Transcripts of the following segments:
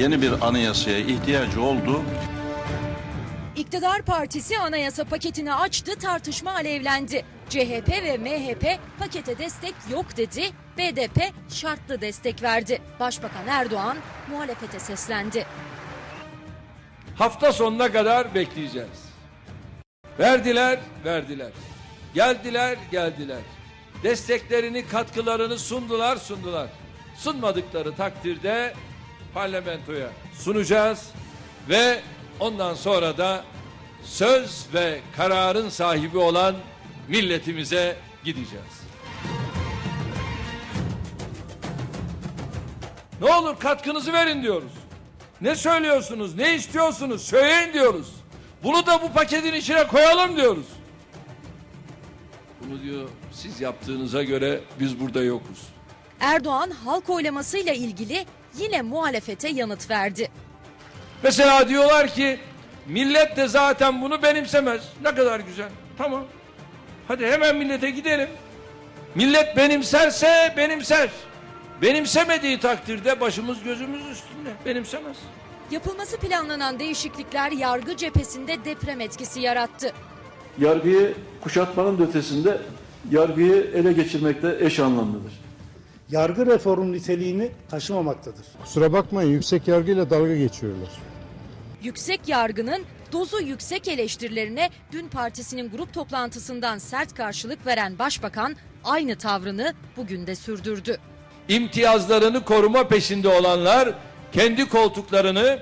yeni bir anayasaya ihtiyacı oldu. İktidar partisi anayasa paketini açtı, tartışma alevlendi. CHP ve MHP pakete destek yok dedi, BDP şartlı destek verdi. Başbakan Erdoğan muhalefete seslendi. Hafta sonuna kadar bekleyeceğiz. Verdiler, verdiler. Geldiler, geldiler. Desteklerini, katkılarını sundular, sundular. Sunmadıkları takdirde parlamentoya sunacağız ve ondan sonra da söz ve kararın sahibi olan milletimize gideceğiz. Ne olur katkınızı verin diyoruz. Ne söylüyorsunuz, ne istiyorsunuz söyleyin diyoruz. Bunu da bu paketin içine koyalım diyoruz. Bunu diyor siz yaptığınıza göre biz burada yokuz. Erdoğan halk oylamasıyla ilgili yine muhalefete yanıt verdi. Mesela diyorlar ki millet de zaten bunu benimsemez. Ne kadar güzel. Tamam. Hadi hemen millete gidelim. Millet benimserse benimser. Benimsemediği takdirde başımız gözümüz üstünde. Benimsemez. Yapılması planlanan değişiklikler yargı cephesinde deprem etkisi yarattı. yargıyı kuşatmanın ötesinde yargıyı ele geçirmekte eş anlamlıdır. Yargı reformu niteliğini taşımamaktadır. Kusura bakmayın yüksek yargıyla dalga geçiyorlar. Yüksek yargının dozu yüksek eleştirilerine dün partisinin grup toplantısından sert karşılık veren başbakan aynı tavrını bugün de sürdürdü. imtiyazlarını koruma peşinde olanlar, kendi koltuklarını,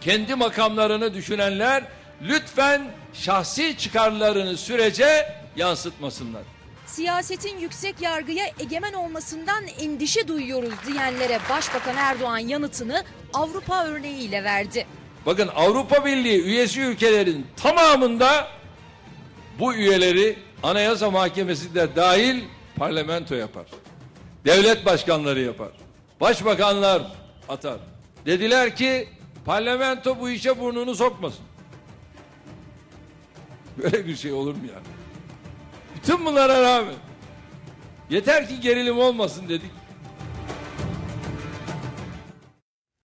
kendi makamlarını düşünenler lütfen şahsi çıkarlarını sürece yansıtmasınlar. Siyasetin yüksek yargıya egemen olmasından endişe duyuyoruz diyenlere Başbakan Erdoğan yanıtını Avrupa örneğiyle verdi. Bakın Avrupa Birliği üyesi ülkelerin tamamında bu üyeleri Anayasa Mahkemesi de dahil parlamento yapar. Devlet başkanları yapar. Başbakanlar atar. Dediler ki parlamento bu işe burnunu sokmasın. Böyle bir şey olur mu ya? Bütün bunlara rağmen yeter ki gerilim olmasın dedik.